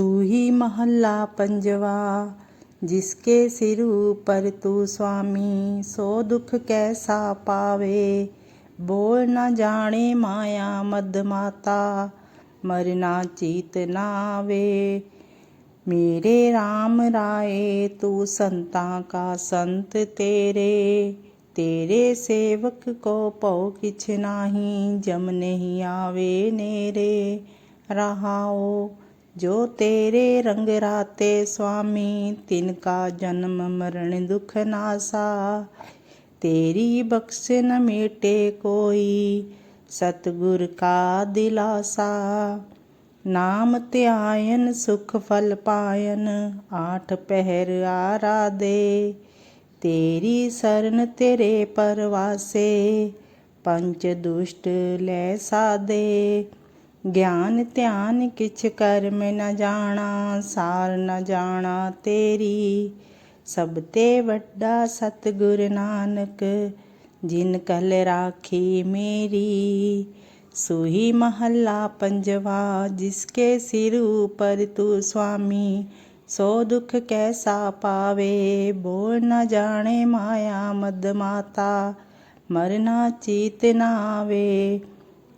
सूही महल्ला पंजवा, जिसके सिर पर तू स्वामी, सो दुख कैसा पावे? बोल न जाने माया मद माता, मरना चीत ना आवे। मेरे राम राय, तू संता का संत तेरे। तेरे सेवक को पौ किछ नाही, जम नहीं आवे नेरे। रहाओ ਜੋ ਤੇਰੇ ਰੰਗ ਰਾਤੇ ਸੁਆਮੀ, ਤਿਨ ਕਾ ਜਨਮ ਮਰਨ ਦੁਖ ਨਾਸਾ ਤੇਰੀ ਬਖਸ਼ ਨ ਮੇਟੇ ਕੋਈ, ਸਤਗੁਰ ਕਾ ਦਿਲਾਸਾ। ਨਾਮ ਧਿਆਇਨ, ਸੁਖ ਫਲ ਪਾਇਨ, ਆਠ ਪਹਿਰ ਆਰਾਦੇ ਤੇਰੀ ਸਰਨ ਤੇਰੇ ਪਰਵਾਸੇ, ਪੰਜ ਦੁਸ਼ਟ ਲੈ ਸਾਦੇ। ਗਿਆਨ ਧਿਆਨ ਕਿਛ ਕਰਮ ਨ ਜਾਣਾ, ਸਾਰ ਨ ਜਾਣਾ ਤੇਰੀ। ਸਭ ਤੇ ਵੱਡਾ ਸਤਿਗੁਰ ਨਾਨਕ, ਜਿਨ ਕਲ ਰਾਖੀ ਮੇਰੀ। ਸੂਹੀ ਮਹੱਲਾ ਪੰਜਵਾ ਜਿਸਕੇ ਸਿਰ ਉਪਰ ਤੂੰ ਸੁਆਮੀ ਸੋ ਦੁਖ ਕੈਸਾ ਪਾਵੇ? ਬੋਲ ਨਾ ਜਾਣੇ ਮਾਇਆ ਮਦ ਮਾਤਾ, ਮਰਨਾ ਚੀਤ ਨਾ ਆਵੇ।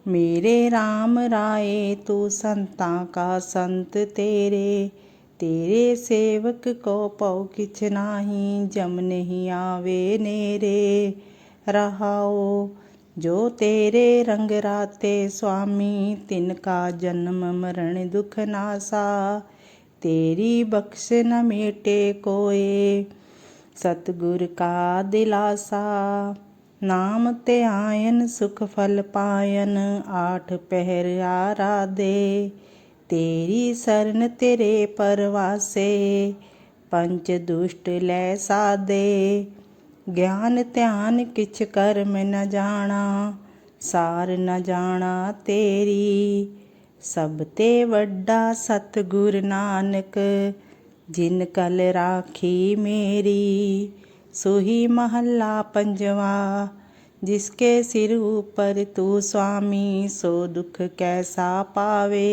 ਮੇਰੇ RAM ਰਾਏ, ਤੂੰ ਸੰਤਾਂ ਕਾ ਸੰਤ ਤੇਰੇ। ਤੇਰੇ ਸੇਵਕ ਕੋ ਪਉ ਕਿਛ ਨਾਹੀ, ਜਮ ਨਹੀਂ ਆਵੇ ਨੇਰੇ। ਰਹਾਓ, ਜੋ ਤੇਰੇ ਰੰਗ ਰਾਤੇ ਸੁਆਮੀ, ਤਿਨ ਕਾ ਜਨਮ ਮਰਨ ਦੁਖ ਨਾਸਾ। ਤੇਰੀ ਬਖਸ਼ ਨ ਮੇਟੇ ਕੋਏ, ਸਤਗੁਰ ਕਾ ਦਿਲਾਸਾ। ਨਾਮ ਧਿਆਇਨ ਸੁਖ ਫਲ ਪਾਇਨ, ਆਠ ਪਹਿਰ ਆਰਾਦੇ ਤੇਰੀ ਸਰਨ ਤੇਰੇ ਪਰਵਾਸੇ ਪੰਚ ਦੁਸ਼ਟ ਲੈ ਸਾਦੇ। ਗਿਆਨ ਧਿਆਨ ਕਿਛ ਕਰਮ ਨ ਜਾਣਾ, ਸਾਰ ਨ ਜਾਣਾ ਤੇਰੀ। ਸਭ ਤੇ ਵੱਡਾ ਸਤਗੁਰ ਨਾਨਕ, ਜਿਨ ਕਲ ਰਾਖੀ ਮੇਰੀ। सोही महल्ला पंजवा जिसके सिर ऊपर तू स्वामी सो दुख कैसा पावे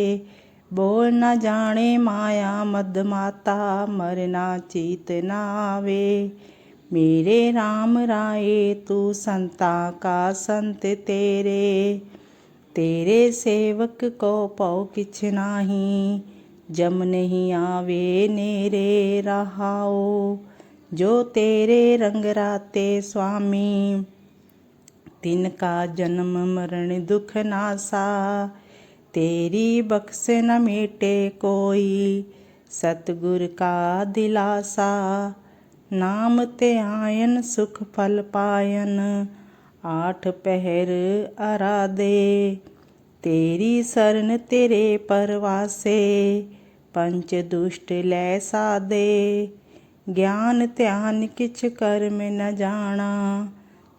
बोल न जाने माया मद माता मरना चीत न आवे मेरे राम राये तू संता का संत तेरे तेरे सेवक को पाओ किछ नाही जम नहीं आवे नेरे रहाओ जो तेरे रंग राते स्वामी तिनका जन्म मरण दुख नासा तेरी बख्श न मेटे कोई सतगुर का दिलासा ਨਾਮ ਧਿਆਇਨ ਸੁਖ ਫਲ ਪਾਇਨ ਆਠ ਪਹਿਰ ਅਰਾਦੇ ਤੇਰੀ ਸਰਨ ਤੇਰੇ ਪਰਵਾਸੇ ਪੰਚ ਦੁਸ਼ਟ ਲੈ ਸਾਦੇ ਗਿਆਨ ਧਿਆਨ ਕਿਛ ਕਰਮ ਨ ਜਾਣਾ,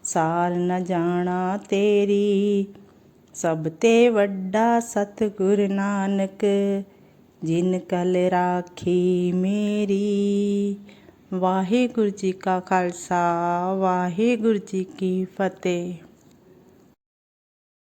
ਸਾਰ ਨ ਜਾਣਾ ਤੇਰੀ। ਸਭ ਤੇ ਵੱਡਾ ਸਤਿਗੁਰ ਨਾਨਕ, ਜਿਨ ਕਲ ਰਾਖੀ ਮੇਰੀ। ਵਾਹਿਗੁਰੂ ਜੀ ਕਾ ਖਾਲਸਾ, ਵਾਹਿਗੁਰੂ ਜੀ ਕੀ ਫਤਿਹ।